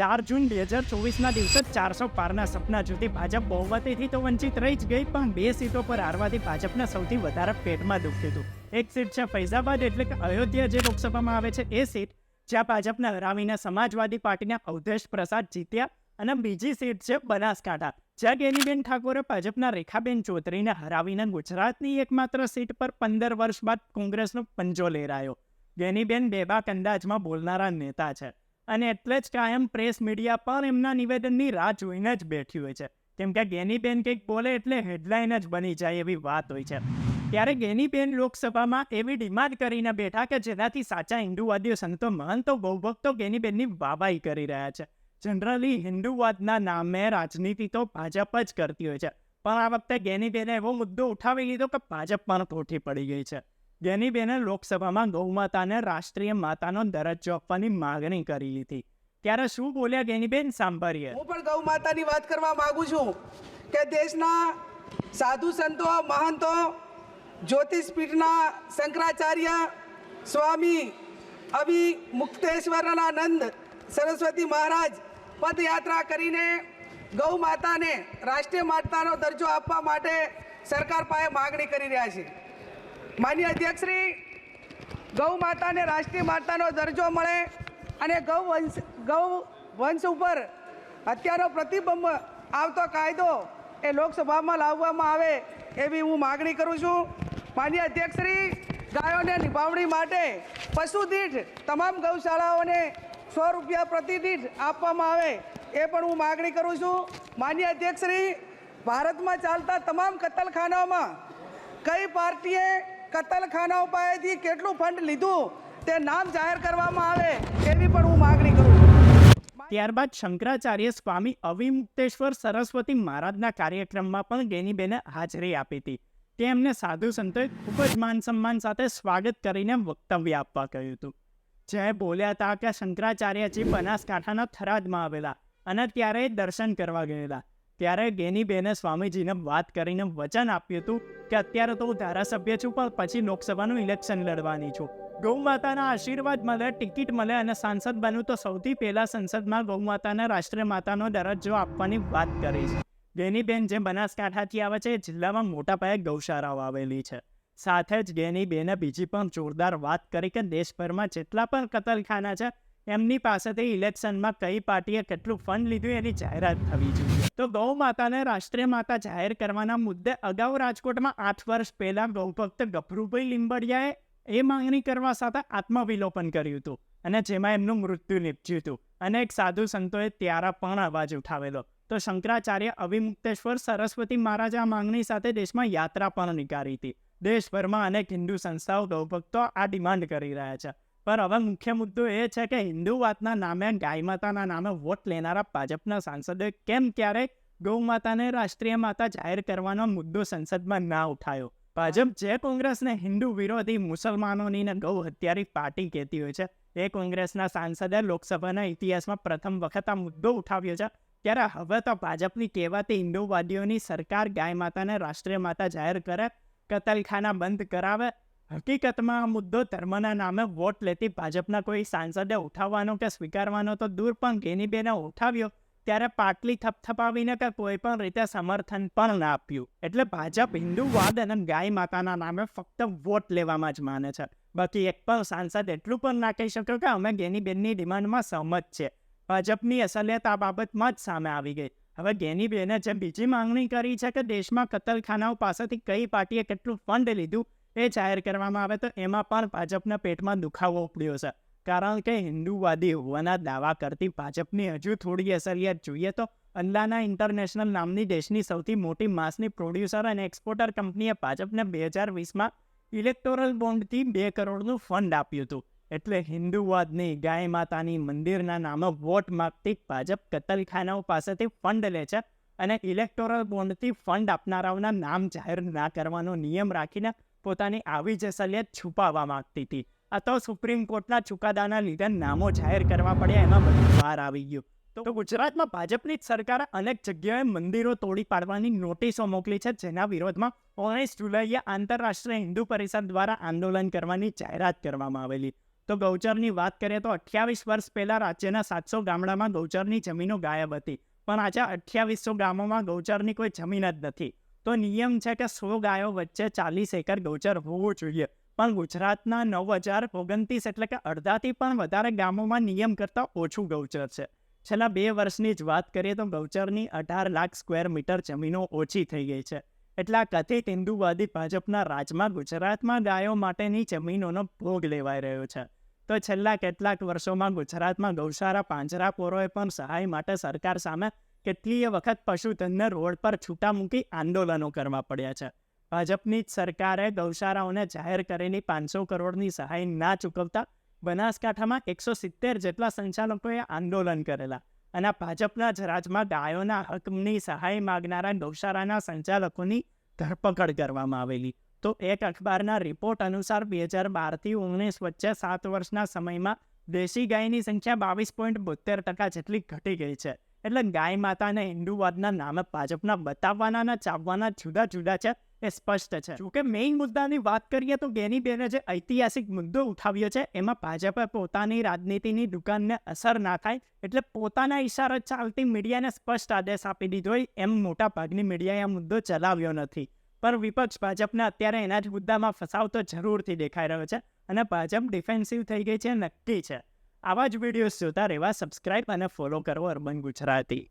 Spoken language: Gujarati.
ચાર જૂન બે હજાર ચોવીસના દિવસે ચારસો પારના સપના જુદી ભાજપ બહુમતીથી તો વંચિત રહી જ ગઈ, પણ બે સીટો પર હારવાથી ભાજપને સૌથી વધારે પેટમાં દુખ્યું હતું. એક સીટ છે ફૈઝાબાદ એટલે કે અયોધ્યા જે લોકસભામાં આવે છે, એ સીટ જ્યાં ભાજપને હરાવીને સમાજવાદી પાર્ટીના અવધેશ પ્રસાદ જીત્યા અને બીજી સીટ છે બનાસકાંઠા, જ્યાં ગેનીબેન ઠાકોરે ભાજપના રેખાબેન ચૌધરીને હરાવીને ગુજરાતની એકમાત્ર સીટ પર પંદર વર્ષ બાદ કોંગ્રેસનો પંજો લેરાયો ગેનીબેન બેબાક અંદાજમાં બોલનારા નેતા છે. અને એટલે જ કાયમ પ્રેસ મીડિયા પણ એમના નિવેદનની રાહ જોઈને જ બેઠી હોય છે. કેમ કે ગેનીબેન કંઈક બોલે એટલે હેડલાઇન જ બની જાય એવી વાત હોય છે. ત્યારે ગેનીબેન લોકસભામાં એવી ડિમાન્ડ કરીને બેઠા કે જેનાથી સાચા હિન્દુવાદીઓ સંતો મહંતો બહુભક્તો ગેનીબેનની વાવાઈ કરી રહ્યા છે. જનરલી હિન્દુવાદના નામે રાજનીતિ તો ભાજપ જ કરતી હોય છે. પણ આ વખતે ગેનીબેને એવો મુદ્દો ઉઠાવી લીધો કે ભાજપ પણ ખોટી પડી ગઈ છે. ગેનીબેને લોકસભામાં ગૌમાતાને રાષ્ટ્રીય માતાનો દરજ્જો આપવાની માગણી કરી લીધી. ત્યારે શું બોલ્યા ગેનીબેન? સાંભળીએ. હું પણ ગૌ માતાની વાત કરવા માંગુ છું કે દેશના સાધુ સંતો, મહંતો, જ્યોતિષપીઠના શંકરાચાર્ય સ્વામી અભિ મુક્તેશ્વરાનંદ સરસ્વતી મહારાજ પદયાત્રા કરીને ગૌ માતાને રાષ્ટ્રીય માતાનો દરજ્જો આપવા માટે સરકાર પાસે માગણી કરી રહ્યા છે. માન્ય અધ્યક્ષશ્રી, ગૌ માતાને રાષ્ટ્રીય માતાનો દરજ્જો મળે અને ગૌ વંશ ગૌ વંશ ઉપર હત્યાનો પ્રતિબંધ આવતો કાયદો એ લોકસભામાં લાવવામાં આવે એવી હું માગણી કરું છું. માન્ય અધ્યક્ષશ્રી, ગાયોને નિભાવણી માટે પશુ દીઠ તમામ ગૌશાળાઓને સો રૂપિયા પ્રતિ આપવામાં આવે એ પણ હું માગણી કરું છું. માન્ય અધ્યક્ષશ્રી, ભારતમાં ચાલતા તમામ કતલખાનાઓમાં કઈ પાર્ટીએ કતલખાનાઓ પાસેથી કેટલું ફંડ લીધું તે નામ જાહેર કરવામાં આવે એવી પણ હું માગણી કરું ત્યારબાદ શંકરાચાર્ય સ્વામી અવિમુક્તેશ્વર સરસ્વતી મહારાજના કાર્યક્રમમાં પણ ગેનીબેને હાજરી આપી હતી. તે એમને સાધુ સંતોએ ખૂબ જ માન સન્માન સાથે સ્વાગત કરીને વક્તવ્ય આપવા કહ્યું હતું. જે બોલ્યા હતા કે શંકરાચાર્યજી બનાસકાંઠાના થરાદમાં આવેલા અને ત્યારે દર્શન કરવા ગયેલા. ત્યારે ગેનીબેને સ્વામીજીને વાત કરીને વચન આપ્યું હતું કે અત્યારે તો હું ધારાસભ્ય છું, પણ પછી લોકસભાનું ઇલેક્શન લડવાની છું. ગૌ માતાના આશીર્વાદ મળે, ટિકિટ મળે અને સાંસદ બનું તો સૌથી પહેલાં સંસદમાં ગૌ માતાને રાષ્ટ્રીય માતાનો દરજ્જો આપવાની વાત કરી છે ગેનીબેન જે બનાસકાંઠાથી આવે છે, જિલ્લામાં મોટા પાયે ગૌશાળાઓ આવેલી છે. સાથે જ ગેનીબેને બીજી પણ જોરદાર વાત કરી કે દેશભરમાં જેટલા પણ કતલખાના છે, એમની પાસેથી ઇલેક્શનમાં કઈ પાર્ટીએ કેટલું ફંડ લીધું એની જાહેરાત થવી જોઈએ. તો ગૌ માતાને રાષ્ટ્રીય માતા જાહેર કરવાના મુદ્દે અગાઉ રાજકોટમાં આઠ વર્ષ પહેલા ગૌભક્ત ગભરુભાઈ લીંબડિયાએ એ માંગણી કરવા સાથે આત્મવિલોપન કર્યું હતું અને જેમાં એમનું મૃત્યુ નીપજ્યું હતું અને એક સાધુ સંતોએ ત્યારે પણ અવાજ ઉઠાવેલો. તો શંકરાચાર્ય અવિમુક્તેશ્વર સરસ્વતી મહારાજ આ માંગણી સાથે દેશમાં યાત્રા પણ નીકાળી હતી. દેશભરમાં અનેક હિન્દુ સંસ્થાઓ ગૌભક્તો આ ડિમાન્ડ કરી રહ્યા છે. પણ હવે મુખ્ય મુદ્દો એ છે કે હિન્દુવાદના નામે ગાય માતાના નામે વોટ લેનારા ભાજપના સાંસદોએ કેમ ક્યારેય ગૌ માતાને રાષ્ટ્રીય માતા જાહેર કરવાનો મુદ્દો સંસદમાં ના ઉઠાયો? ભાજપ જે કોંગ્રેસને હિન્દુ વિરોધી મુસલમાનોની ને ગૌ હત્યારી પાર્ટી કહેતી હોય છે એ કોંગ્રેસના સાંસદે લોકસભાના ઇતિહાસમાં પ્રથમ વખત આ મુદ્દો ઉઠાવ્યો છે. ત્યારે હવે તો ભાજપની કહેવાતી હિન્દુવાદીઓની સરકાર ગાય માતાને રાષ્ટ્રીય માતા જાહેર કરે કતલખાના બંધ કરાવે હકીકતમાં આ મુદ્દો ધર્મના નામે વોટ લેતી ભાજપના કોઈ સાંસદે ઉઠાવવાનો કે સ્વીકારવાનો તો દૂર પણ ગેનીબેને ઉઠાવ્યો. ત્યારે પાટલી થપથપાવીને કે કોઈ પણ રીતે સમર્થન પણ ના આપ્યું. એટલે ભાજપ હિન્દુવાદ અને ગાય માતાના નામે ફક્ત વોટ લેવામાં જ માને છે. બાકી એક પણ સાંસદ એટલું પણ ના કહી શક્યો કે અમે ગેનીબેનની ડિમાન્ડમાં સહમત છે ભાજપની અસલિયત આ બાબતમાં જ સામે આવી ગઈ. હવે ગેનીબેને જે બીજી માંગણી કરી છે કે દેશમાં કતલખાનાઓ પાસેથી કઈ પાર્ટીએ કેટલું ફંડ લીધું એ જાહેર કરવામાં આવે તો એમાં પણ ભાજપના પેટમાં દુખાવો ઉપડ્યો છે. કારણ કે હિન્દુવાદી હોવાના દાવા કરતી ભાજપની હજુ થોડી અસરિયાત જોઈએ તો અલ્લાના ઇન્ટરનેશનલ નામની દેશની સૌથી મોટી માંસની પ્રોડ્યુસર અને એક્સપોર્ટર કંપનીએ ભાજપને બે હજાર વીસમાં ઇલેક્ટોરલ બોન્ડથી બે કરોડનું ફંડ આપ્યું હતું. એટલે હિન્દુવાદની ગાય માતાની મંદિરના નામે વોટ માગતી ભાજપ કતલખાનાઓ પાસેથી ફંડ લે છે અને ઇલેક્ટોરલ બોન્ડથી ફંડ આપનારાઓના નામ જાહેર ના કરવાનો નિયમ રાખીને પોતાની આવી જ અસલિયત છુપાવવા માગતી હતી. આ તો સુપ્રીમ કોર્ટના ચુકાદાના લીધે નામો જાહેર કરવા પડ્યા એમાં બધું બહાર આવી ગયું. તો ગુજરાતમાં ભાજપની જ સરકારે અનેક જગ્યાએ મંદિરો તોડી પાડવાની નોટિસો મોકલી છે, જેના વિરોધમાં ઓગણીસ જુલાઈએ આંતરરાષ્ટ્રીય હિન્દુ પરિષદ દ્વારા આંદોલન કરવાની જાહેરાત કરવામાં આવેલી. તો ગૌચરની વાત કરીએ તો અઠ્યાવીસ વર્ષ પહેલાં રાજ્યના સાતસો ગામડામાં ગૌચરની જમીનો ગાયબ હતી. પણ આજે અઠ્યાવીસો ગામોમાં ગૌચરની કોઈ જમીન જ નથી. તો નિયમ છે કે સો ગાયો વચ્ચે ચાલીસ એકર ગૌચર હોવું જોઈએ. પણ ગુજરાતના નવ હજાર ઓગણત્રીસ એટલે કે અડધાથી પણ વધારે ગામોમાં નિયમ કરતાં ઓછું ગૌચર છે. છેલ્લા બે વર્ષની જ વાત કરીએ તો ગૌચરની અઢાર લાખ સ્ક્વેર મીટર જમીનો ઓછી થઈ ગઈ છે. એટલે આ કથિત હિન્દુવાદી ભાજપના રાજમાં ગુજરાતમાં ગાયો માટેની જમીનોનો ભોગ લેવાઈ રહ્યો છે. તો છેલ્લા કેટલાક વર્ષોમાં ગુજરાતમાં ગૌશાળા પાંજરાપોરોએ પણ સહાય માટે સરકાર સામે કેટલીય વખત પશુધનને રોડ પર છૂટા મૂકી આંદોલનો કરવા પડ્યા છે. ભાજપની જ સરકારે ગૌશાળાઓને જાહેર કરેલી પાંચસો કરોડની સહાય ના ચૂકવતા બનાસકાંઠામાં એકસો સિત્તેર જેટલા સંચાલકોએ આંદોલન કરેલા અને ભાજપના જ રાજમાં ગાયોના હકની સહાય માગનારા ગૌશાળાના સંચાલકોની ધરપકડ કરવામાં આવેલી. તો એક અખબારના રિપોર્ટ અનુસાર બે હજાર બારથી ઓગણીસ વચ્ચે સાત વર્ષના સમયમાં દેશી ગાયની સંખ્યા બાવીસ પોઈન્ટ બોતેર ટકા જેટલી ઘટી ગઈ છે. એટલે ગાય માતાને હિન્દુવાદના નામે ભાજપના બતાવવાના અને ચાવવાના જુદા જુદા છે, એ સ્પષ્ટ છે. જોકે મેઇન મુદ્દાની વાત કરીએ તો ગેની બેને જે ઐતિહાસિક મુદ્દો ઉઠાવ્યો છે, એમાં ભાજપે પોતાની રાજનીતિની દુકાનને અસર ના થાય એટલે પોતાના ઈશારે ચાલતી મીડિયાને સ્પષ્ટ આદેશ આપી દીધો હોય એમ મોટા ભાગની મીડિયાએ આ મુદ્દો ચલાવ્યો નથી. પણ વિપક્ષ ભાજપને અત્યારે એના જ મુદ્દામાં ફસાવતો જરૂરથી દેખાઈ રહ્યો છે અને ભાજપ ડિફેન્સિવ થઈ ગઈ છે, નક્કી છે. આવા જ વિડીયોઝ જોતા રહેવા સબસ્ક્રાઇબ અને ફોલો કરો અર્બન ગુજરાતી.